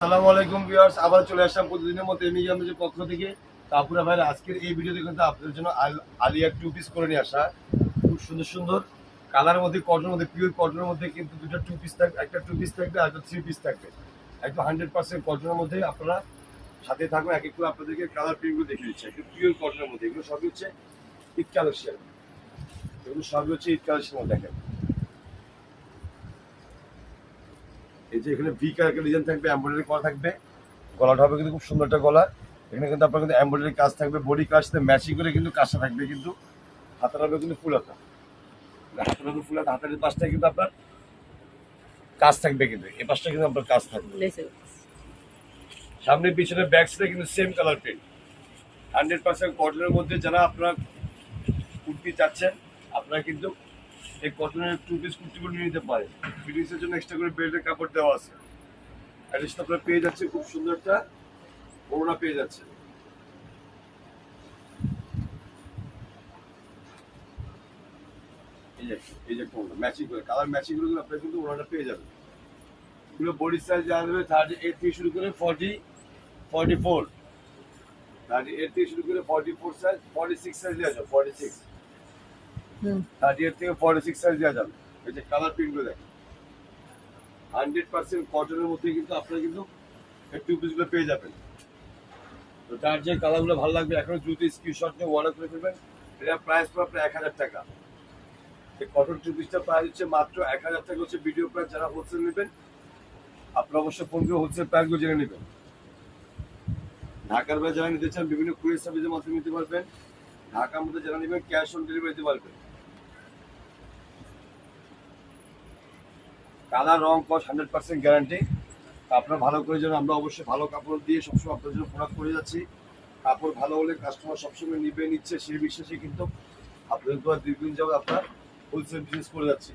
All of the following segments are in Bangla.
আসসালামু আলাইকুম ভিউয়ার্স আবার চলে আসলাম প্রতিদিনের মতো এমি গ্রামের পক্ষ থেকে। তারপরে ভাই আজকের এই ভিডিওতে কিন্তু আপনাদের জন্য আলিয়া টু করে নিয়ে আসা। খুব সুন্দর সুন্দর কালারের মধ্যে কটনের মধ্যে পিওর কটনের মধ্যে কিন্তু দুটো টু থাকবে একটা টু থাকবে আর একটা থ্রি পিস থাকবে। একদম হান্ড্রেড পার্সেন্ট কটনের মধ্যে আপনারা সাথে থাকুন, এক এক করে আপনাদেরকে কালার প্রিন্টগুলো দেখিয়ে দিচ্ছে। একটু পিওর কটনের মধ্যে, এগুলো সবই হচ্ছে ঈদ কালেকশন। এগুলো সবই হচ্ছে ঈদ কালেকশন, দেখেন। এই যে এখানে ভি কালার ডিজাইন থাকবে এমব্রয়ডারি করা থাকবে। গলাটা হবে কিন্তু খুব সুন্দর একটা গলা। এখানে কিন্তু আপনার কিন্তু এমব্রয়ডারি কাজ থাকবে বডি কাজ সাথে ম্যাচিং করে কিন্তু কাজটা থাকবে কিন্তু হাতার হবে কিন্তু ফুল হাতা। হাতের হবে ফুল হাতা হাতের পাশটা কিন্তু আপনার কাজ থাকবে কিন্তু এই পাশটা কিন্তু আপনার কাজ থাকবে। সামনে পিছনে ব্যাক সাইডে কিন্তু same colour print hundred percent কটনের মধ্যে যারা আপনারা কুর্তি চাচ্ছেন আপনারা কিন্তু এই কটনের টু পিস কুর্তিগুলো নিয়ে নিতে পারেন ফিটিংসের জন্য এক্সট্রা করে বেল্টের কাপড় দেওয়া আছে। অ্যাটলিস্ট আপনারা পেয়ে যাচ্ছে খুব সুন্দর একটা ওড়না পেয়ে যাচ্ছে। এই যে কোনটা ম্যাচিং করে কালার ম্যাচিং করে আপনারা কিন্তু ওড়নাটা পেয়ে যাবেন। এগুলো বডি সাইজ যাবে থার্টি এইট থেকে শুরু করে forty forty four thirty eight থেকে শুরু করে forty four size forty six size দেওয়া যাবে ফর্টি সিক্স থার্টি এইট থেকে ফর্টি সিক্স সাইজ দেওয়া যাবে। এই যে কালার প্রিন্টগুলো দেখেন। হান্ড্রেড পার্সেন্ট কটনের মধ্যে কিন্তু আপনারা কিন্তু এই টু পিসগুলো পেয়ে যাবেন। তো যার যে কালারগুলো ভালো লাগবে, এখন দ্রুত স্ক্রিনশট নিয়ে অর্ডার করে ফেলবেন। এটা প্রাইস পড়ে আপনার এক হাজার টাকা। এই কটন টু পিসটা প্রাইস হচ্ছে মাত্র এক হাজার টাকা হচ্ছে ভিডিও প্রাইস যারা হোলসেল নেবেন, আপনারা অবশ্যই ফোন করে হোলসেল প্রাইসগুলো জেনে নেবেন। ঢাকার বাইরে যারা নিতে চান, বিভিন্ন কুরিয়ার সার্ভিসের মাধ্যমে নিতে পারবেন। ঢাকার মধ্যে যারা নেবেন ক্যাশ অন ডেলিভারি দিতে পারবেন। কালার, রং, কস, হান্ড্রেড পার্সেন্ট গ্যারান্টি আপনারা ভালো করে যেন আমরা অবশ্যই ভালো কাপড় দিয়ে সবসময় আপনাদের জন্য প্রোডাক্ট করে যাচ্ছি। কাপড় ভালো হলে কাস্টমার সবসময় নিবে, নিচ্ছে সেই বিশ্বাসে কিন্তু আপনাদের আর দীর্ঘদিন যাবত আপনার হোলসেল বিজনেস করে যাচ্ছি।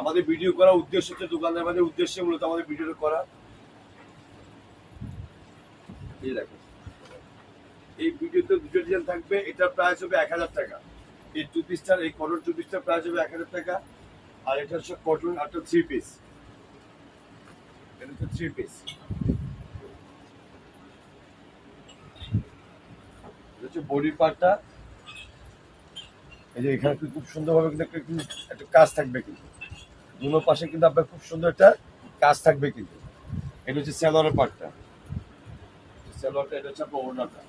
আমাদের ভিডিও করার উদ্দেশ্য হচ্ছে দোকানদার আমাদের উদ্দেশ্যে মূলত আমাদের ভিডিওটা করা। এই দেখো। এই ভিডিওতে দুটো ডিজাইন থাকবে, এটার প্রাইস হবে এক হাজার টাকা। এই টু পিসটার এই কটন টু পিসটার প্রাইস হবে এক হাজার টাকা। আর এটা হচ্ছে কটন একটা থ্রি পিস এটা হচ্ছে থ্রি পিস হচ্ছে বডির পার্টটা এই যে এখানে খুব সুন্দরভাবে কিন্তু একটা কাজ থাকবে কিন্তু। দুনো পাশে কিন্তু আপনার খুব সুন্দর একটা কাজ থাকবে কিন্তু। এটা হচ্ছে স্যালোয়ারের পার্টটা স্যালোয়ারটা এটা হচ্ছে আপনার ওড়নাটা।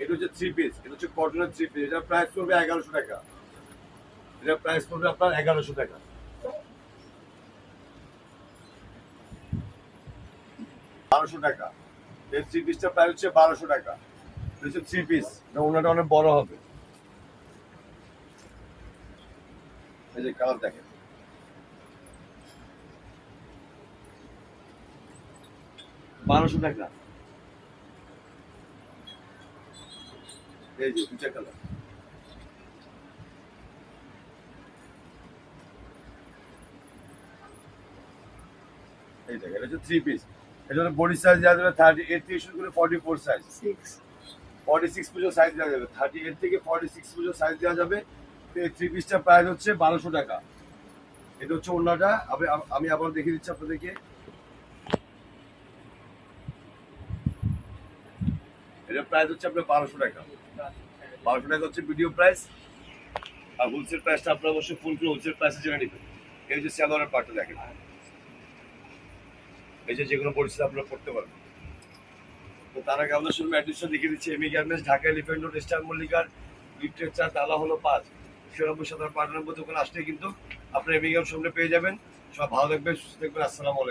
এটা হচ্ছে থ্রি পিস এটা হচ্ছে কটনের থ্রি পিস এটা প্রাইস পড়বে এগারোশো টাকা। এটা প্রাইস পড়বে আপনার এগারোশো টাকা। বারোশো টাকা। এই থ্রি পিসটা প্রাইস হচ্ছে বারোশো টাকা। হচ্ছে থ্রি পিস ওনাটা অনেক বড় হবে। এই যে কালার দেখেন। বারোশো টাকা। এই যে কালার এই দেখেন এটা হচ্ছে থ্রি পিস এটা হচ্ছে বডি সাইজ দেওয়া যাবে থার্টি এইট থেকে শুরু করে forty four size forty six পর্যন্ত সাইজ দেওয়া যাবে। থার্টি এইট থেকে ফর্টি সিক্স পর্যন্ত সাইজ দেওয়া যাবে। এই থ্রি পিসটার প্রাইস হচ্ছে বারোশো টাকা। এটা হচ্ছে অন্যটা আমি আমি আবার দেখিয়ে দিচ্ছি আপনাদেরকে। এটা প্রাইস হচ্ছে আপনার বারোশো টাকা। বারোশো টাকা হচ্ছে ভিডিও প্রাইস আর হোলসেল প্রাইসটা আপনার অবশ্যই ফোন করে হোলসেল প্রাইসে জেনে নেবেন। এই যে স্যালোয়ারের পার্টটা দেখেন। এই যে যেগুলো পরিস্থিতি আপনারা পড়তে পারবেন। তো তার আগে আমাদের সঙ্গে অ্যাড্রেসটা দেখিয়ে দিচ্ছি Emi garments Dhaka Elephant Road Easter মল্লিকার লিটারেচার তালা হলো পাঁচ। শিরম্বর সাধারণ পাঠানোর মধ্যে ওখানে আসলে কিন্তু আপনার এমি গার্মেন্টস সামনে পেয়ে যাবেন। সব ভালো থাকবেন, সুস্থ থাকবেন, আসসালামু আলাইকুম।